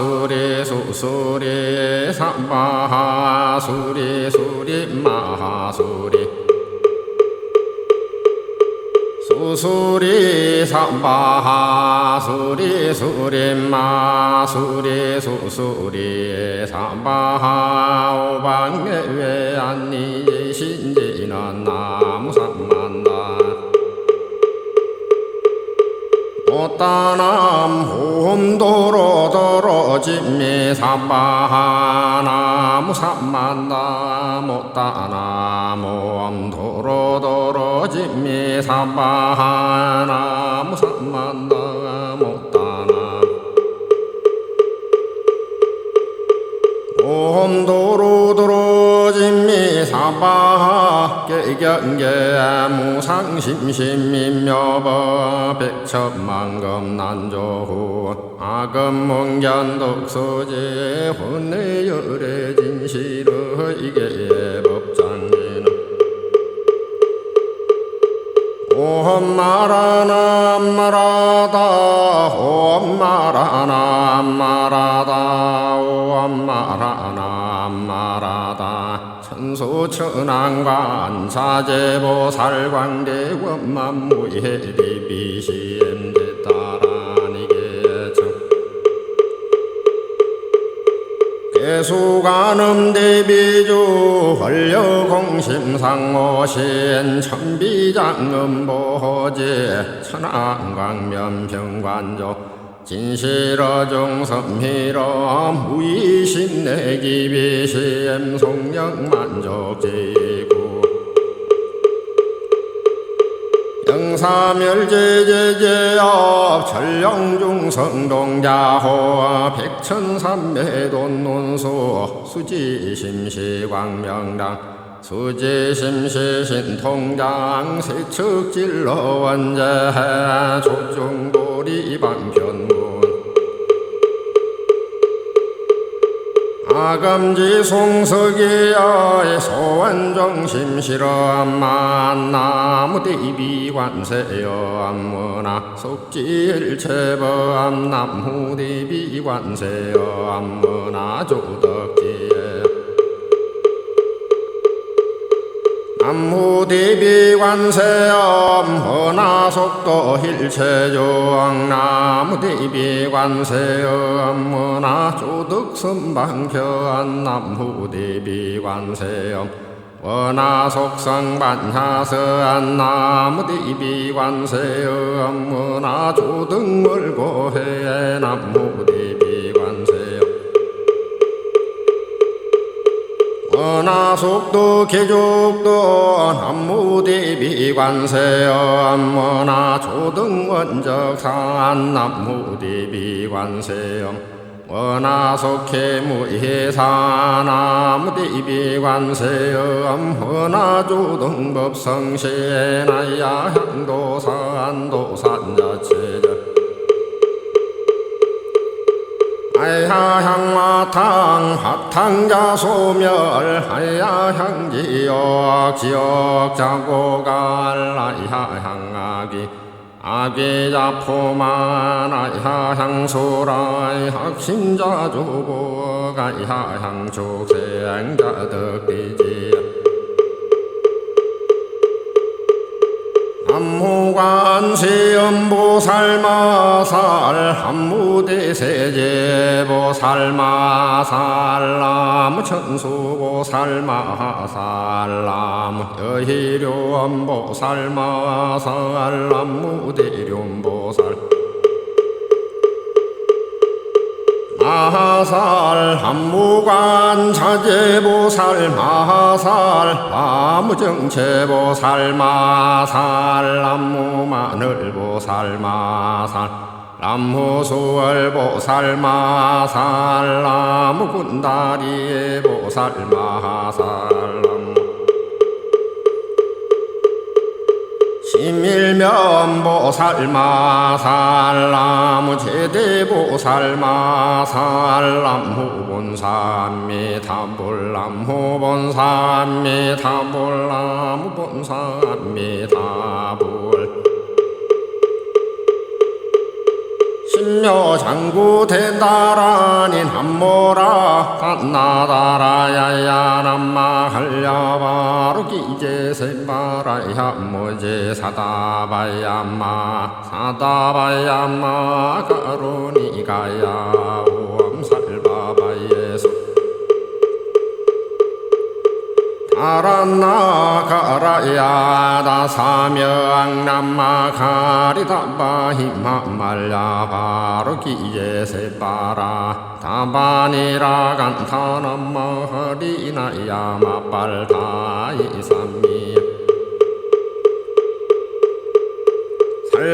수리 수수리 삼바하 수리 수리 마 수리. 수수리 삼바하 수리 수리 마수리 수수리 삼바하 오방외 안니 못다남 홈도로 도로짐미 삼바하나무 삼만다 못다남 홈도로 도로짐미 삼바하나무 삼만 사바하 깨경계 무상심심민묘법 백천만금 난조후 아금몽견 독소제 혼내열의 진실의 이게 법장기는 옴 마라나 마라다 옴 마라나 마라다 옴 마라나 마라다. 천 수천왕관 사제보살광대 원만무해리비시엠 대 따라니게 청 개수관음 대비주 헐려공심상오신 천비장음보제 천안광면평관조 진실어 중섬희러 무의신내기비시엠 송영만족지구 영사멸제제제업 천령중성동자호 백천삼매돈논수 수지심시광명당 수지심시신통장 세척질러 원제 조중도리방편문 아감지 송석이야의 소원정심 실험 만 나무 대 비관세여 암문아 속질체범 남후 대 비관세여 암문아 조덕 남무대비관세엄 허나속도 힐체조왕 나무대비관세엄 문화 조득선방편안 남무대비관세엄 원하속성반하서안 나무대비관세엄 문화 조등월고해 남무대비 원하속도 개족도 남무대비 관세엄 원하 조등원적산 남무대비 관세엄 원하속해 무해사 남무대비 관세엄 원하 조등법성시에 나야 향도산 도산자 하야향마탕 학탕자 소멸 하야 향지역 지역 자고갈 하야향아기. 아기 자포만 하야향소라이 학심자 조고 하야향족생자 덕비지. 남무관세음 보살마살 한무대세제 보살마살 나무천수 보살마살 나무여희료엄보살마살 남무대룡 보살 마하살 한무관 자제보살 마하살 와무정체보살 마살 남무마늘보살 마살 남무수월보살 마살 남무군다리보살 마살 일면보살마살나무 제대보살마살남후본삼미 타불남후본삼미 타불남후본삼미 타불 인묘 장구 대다라닌 한모라 갓나다라야야 남마 할려바로 기제 세바라야 모제 사다바야마 사다바야마 가로니가야 아란나 가라야 다 사명 남마 가리다바 히마 말야 바로 기제 세바라 다바니라 간타 남마 하리나야 마빨다 이삼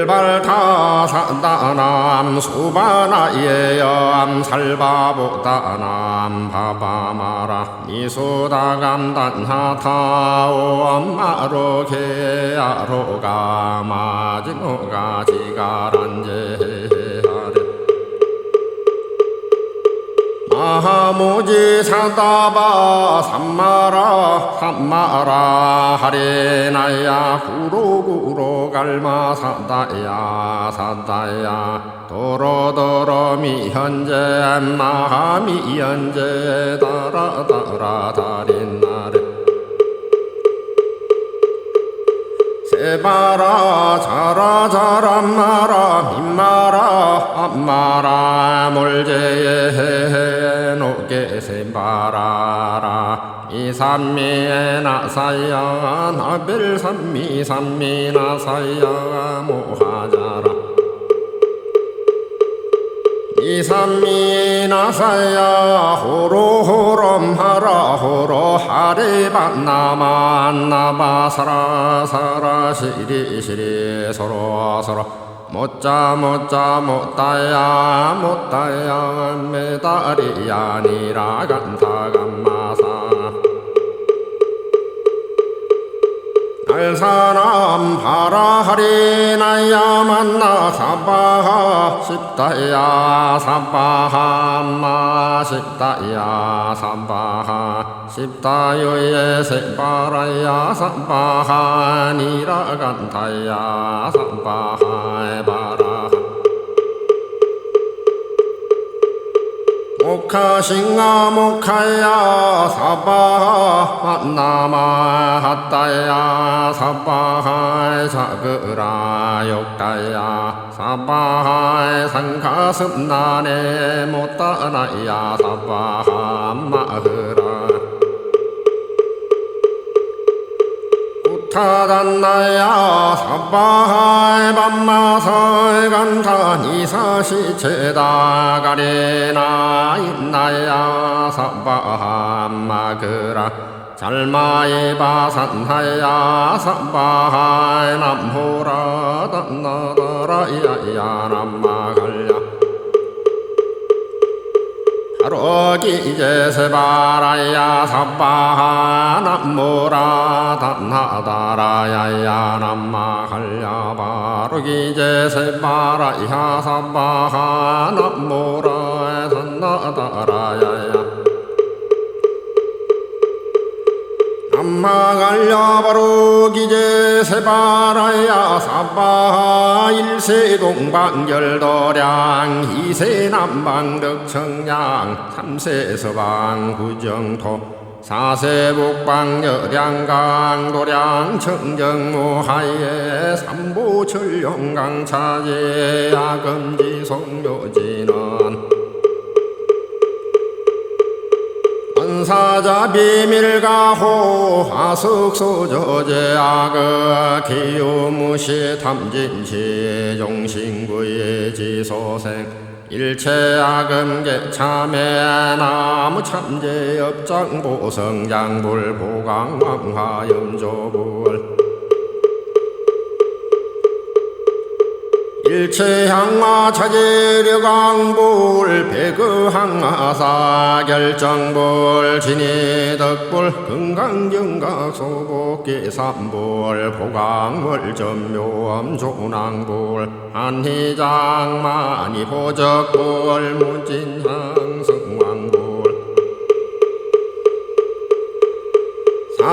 살발타 사다남 수바나예염 살바보다남 바바마라 미소다감단하타오 마로 게아로가 마지노가 지가란제 마하모지 사다바 삼마라 삼마라 하레나야 구로구로 갈마 사다야 사다야. 도로도로 미현재 마하미현재 다라다라 다린 세바라 자라 마라 민마라 암마라 몰제에 노게 세바라라. 이삼미에 나사야 나벨 삼미 나사야 모하자라. 이삼미 나사야 호로호롬하라 호로 하리반나만나바사라 사라 시리시리 서로 서로. 못자 못자 못다야 못다야 메다리야 니라 간타간마사. 알사람 바라하리나야 만나 사바하 십다야 사바하 마 십다야 사바하 십다요예 세바라야 사바하 니라간타야 사바하 바라하 모카싱아 모카야 사바하 만나마 핫다야 사바하 사그라 욕다야 사바하 상가습나네 못다나야 사바하 마흐 타단나야. 사바하이 밤마사이 간타 니사시 체다 가리나 있나야. 사바하 마그라 잘마이 바산하야. 사바하이 남호라 단나다라야야 남마갈 야 하루기 이제 세바라야 사바하 남모라 단나다라야야 남마갈야 바루기 이제 세바라야 사바하 남모라 단나다라야야 남마갈야 바로 기제 세바라야 사바 일세 동방결도량 이세 남방덕청량 삼세 서방 구정토 사세 북방 여량강 도량 청정모하에 삼보 철룡강 차제 야금지 송묘진 원사자 비밀가호 하숙소저제아그 기요무시 탐진시 종신구의 지소생 일체아금계 참회 나무 참제 업장 보성장불 보강왕화염조불 일체항마 차제력왕불 배그항마사 결정불 진이덕불 금강정각소복계삼불 보강월전묘엄 조낭불 한희장마니 보적불 무진향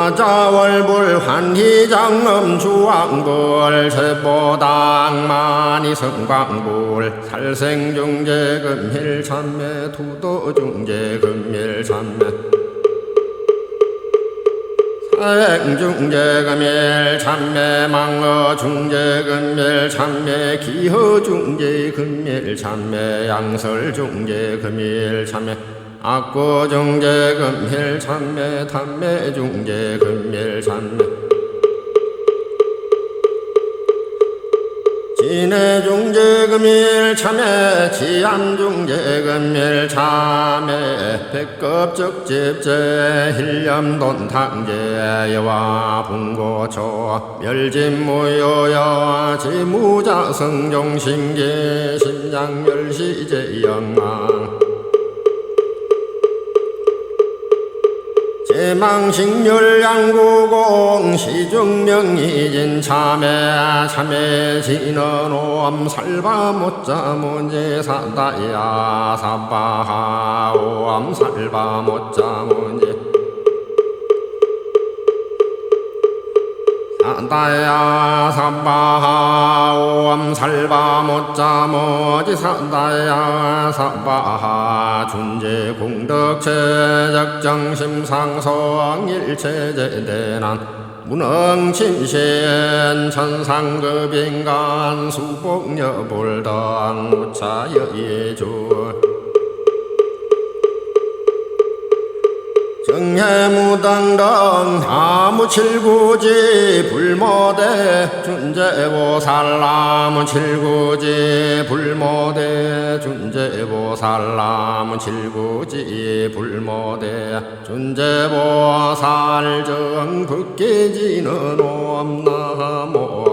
사자월불 환희장엄 주왕불 세보당만이 성광불 살생중재 금힐참매 투도중재 금일참매. 사행중재 금일참매 망어중재 금일참매 기허중재 금일참매 양설중재 금일참매 악고중재 금일 참매 탐매 중재 금일 참매. 진해 중재 금일 참매 지암 중재 금일 참매. 백급 적집재 힐염돈탕재 여와 분고초 멸진무효여 지무자 성종신계 심장멸시제 영망 망식멸양구공 시중명이진 참회 참회 진언오암 살바 못자 문제사다야 사바하오암 살바 못자 문제 산다야 사바하오암 살바 못자 모지 산다야 사바하 준재 공덕체 적정심 상성 일체제대난 문흥침신 천상급인간 수복여불당 무차여예주 정해무당당 나무칠구지 불모대 준재보살 나무칠구지 불모대 준재보살 나무칠구지 불모대 준재보살 정북계지는 옴나무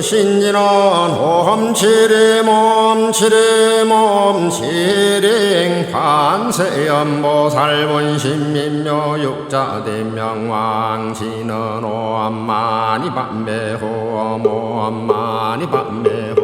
신지는 홈치리 몸치리 몸치링 반세연보살 본신민묘 육자대명왕지는 오엄마니 밤매호 모엄마니 밤매호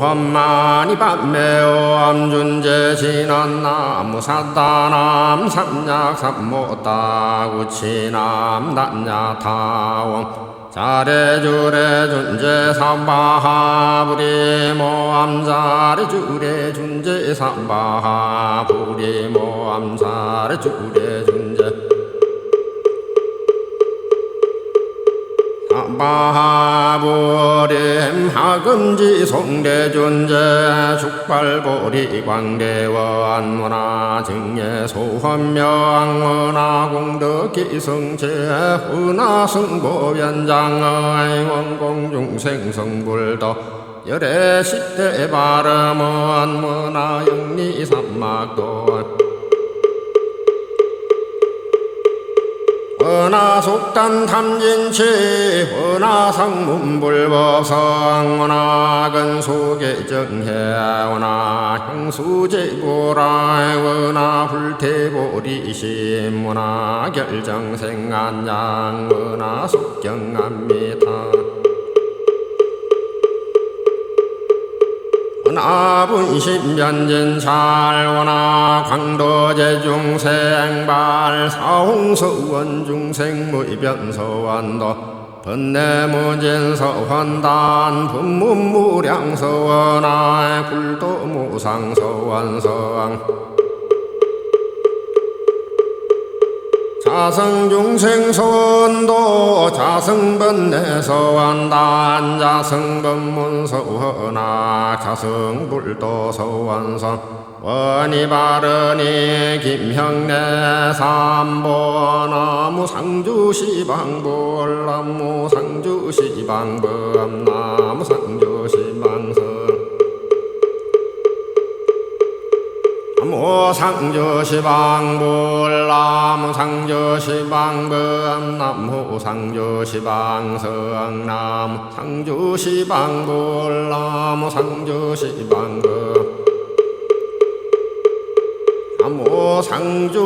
오엄마니 밤매오 암 준재 진언나무 사다남 삼약 삼모따 구치남 단야타옹 자레주레 준재 삼바하 부리 모암 자레 주레 준재 삼바하 부리 모암 자레 주레 준재 바하보림 하금지 송대존재 축발보리 광대원 문화 증예 소헌명 문화 공덕 기성체 훈화 승보변장의 원공중생 성불도 열애 시대 바람은 문화 영리 삼막도 원하 속단 탐진치 원하 상문불법성 원하 근소계정해 원하 형수제보라 원하 불태보리심 원하 결정생안양 원하 속경안미타 원하분심변진찰 원하 광도 제중생발 사홍서원 중생무 이변서원도 번내무진서원단 분문무량서원하 굴도무상서원성 자성중생선도 자성번내서완단 자성번문서원하 자성불도서원선. 원이바르니 김형내 삼보나무 상주시방불 나무 상주시방범 나무 상주시방선. 나무 상조시방불 나무 시방범 나무 상조시방성 나무 상조시방불 나무 상조시방범 나무 상조